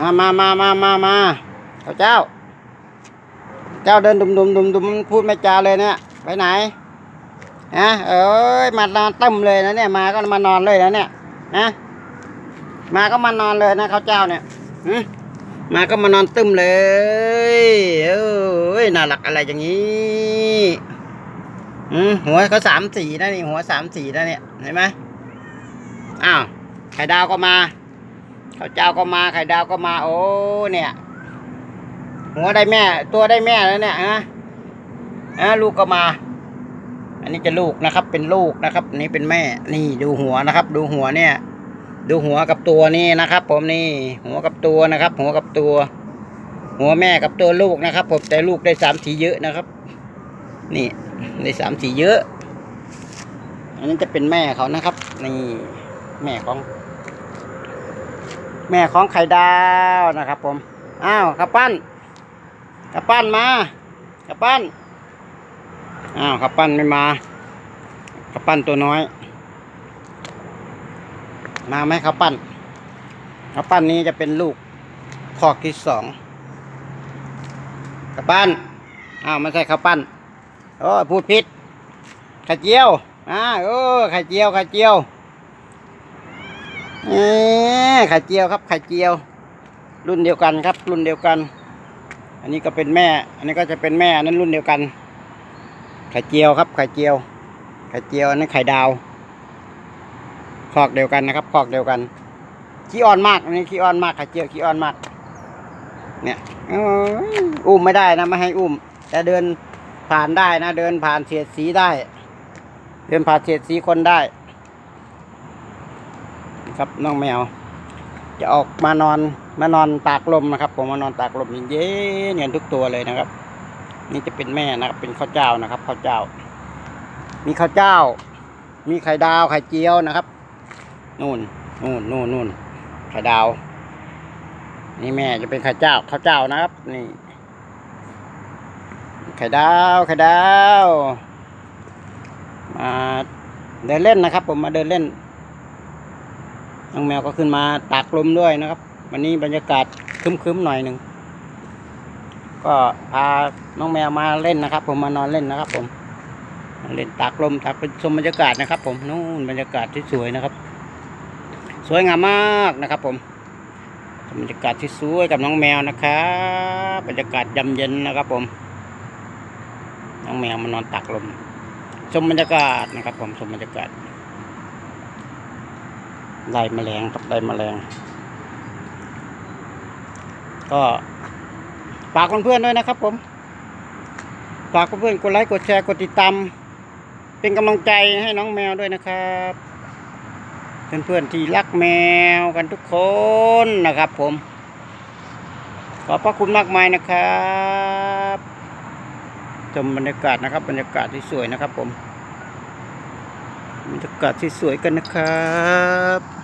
มามามามามามาเขาเจ้า เจ้าเดินดุมดุมดุมดุมพูดไม่จาเลยเนี่ย ไปไหนฮะเอ้ย มานอนตึมเลยนะเนี่ย มาก็มานอนเลยนะเนี่ยฮะมาก็มานอนเลยนะเขาเจ้าเนี่ยมาก็มานอนตึมเลย เอ้ย น่ารักอะไรอย่างนี้หัวเขาสามสีนะนี่ หัวสามสีนะเนี่ย เห็นไหมอ้าว ไข่ดาวก็มา ข้าวเจ้าก็มาไข่ดาวก็มา โอ้เนี่ย หัวได้แม่ ตัวได้แม่แล้วเนี่ยฮะอะลูกก็มา อันนี้จะลูกนะครับ เป็นลูกนะครับอันนี่เป็นแม่ นี่ดูหัวนะครับ ดูหัวเนี่ย ดูหัวกับตัวนี่นะครับ ผมนี่ หัวกับตัวนะครับ หัวกับตัว หัวแม่กับตัวลูกนะครับ ผมแต่ลูกได้สามสีเยอะนะครับ นี่ได้สามสีเยอะ อันนี้จะเป็นแม่เขานะครับ นี่แม่ของ แม่ของไข่ดาวนะครับ ผม อ้าวขับปั้นขับปั้นมาขับปั้น อ้าวขับปั้นไม่มาขับปั้นตัวน้อย มาไหมขับปั้นขับปั้นนี้จะเป็นลูกคอกที่สองขับปั้น อ้าวไม่ใช่ขับปั้นโอ้พูดผิดไข่เจียวอ่าเออไข่เจียวไข่เจียว ไข่เจียวครับ ไข่เจียว รุ่นเดียวกันครับ รุ่นเดียวกัน อันนี้ก็เป็นแม่ อันนี้ก็จะเป็นแม่อันนั้นรุ่นเดียวกัน ไข่เจียวครับ ไข่เจียว ไข่เจียวอันนั้นไข่ดาวคอกเดียวกันนะครับคอกเดียวกันขี้อ่อนมากอันนี้ขี้อ่อนมากไข่เจียวขี้อ่อนมาก เนี่ยอ้ยอุ้มไม่ได้นะไม่ให้อุ้ม แต่เดินผ่านได้นะ เดินผ่านเฉียดสีได้ เดินผ่านเฉียดสีคนได้ ครับน้องแมว จะออกมานอนมานอนตากลมนะครับ ผมมานอนตากลมเย็นๆกันทุกตัวเลยนะครับ นี่จะเป็นแม่นะครับ เป็นข้าวเจ้านะครับข้าวเจ้า มีข้าวเจ้า มีไข่ดาวไข่เจียวนะครับนู่นนู่นนู่นนู่นไข่ดาว นี่แม่จะเป็นไข่เจ้าข้าวเจ้านะครับ นี่ไข่ดาวไข่ดาวมาเดินเล่นนะครับ ผมมาเดินเล่น น้องแมวก็ขึ้นมาตากลมด้วยนะครับ วันนี้บรรยากาศคึ้มๆหน่อยหนึ่งก็พาน้องแมวมาเล่นนะครับ ผมมานอนเล่นนะครับ ผมเล่นตากลมตากเป็นชมบรรยากาศนะครับ ผมนู่นบรรยากาศที่สวยนะครับ สวยงามมากนะครับ ผมบรรยากาศที่สวยกับน้องแมวนะครับบรรยากาศยามเย็นนะครับ ผม น้องแมวมานอนตากลมชมบรรยากาศนะครับ ผมชมบรรยากาศ ไล่แมลงครับไล่แมลง ก็ฝากเพื่อนๆด้วยนะครับ ผมฝากเพื่อนๆกดไลค์กดแชร์กดติดตามเป็นกำลังใจให้น้องแมวด้วยนะครับเพื่อนๆที่รักแมวกันทุกคนนะครับ ผม ขอบพระคุณมากมายนะครับชมบรรยากาศนะครับ บรรยากาศที่สวยนะครับ ผม บรรยากาศที่สวยกันนะครับ